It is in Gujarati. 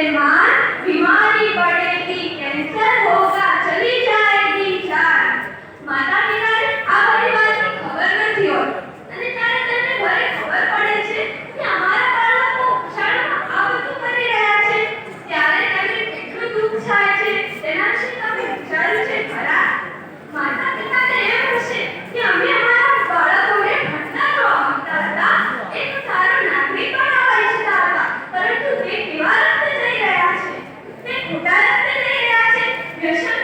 सलमान बीमारी पड़ेगी कैंसर होगा चली जाएगी जान માતા પિતાને આ બધી વાતની ખબર નથી હોતી. અને ત્યારે તેમને ઘરે ખબર પડે છે કે અમારા બાળકો શાળામાં આ બધું કરી રહ્યા છે. ત્યારે તેમને કેટલું દુઃખ થાય છે? તેના વિશે તમે વિચાર્યું છે? Yes,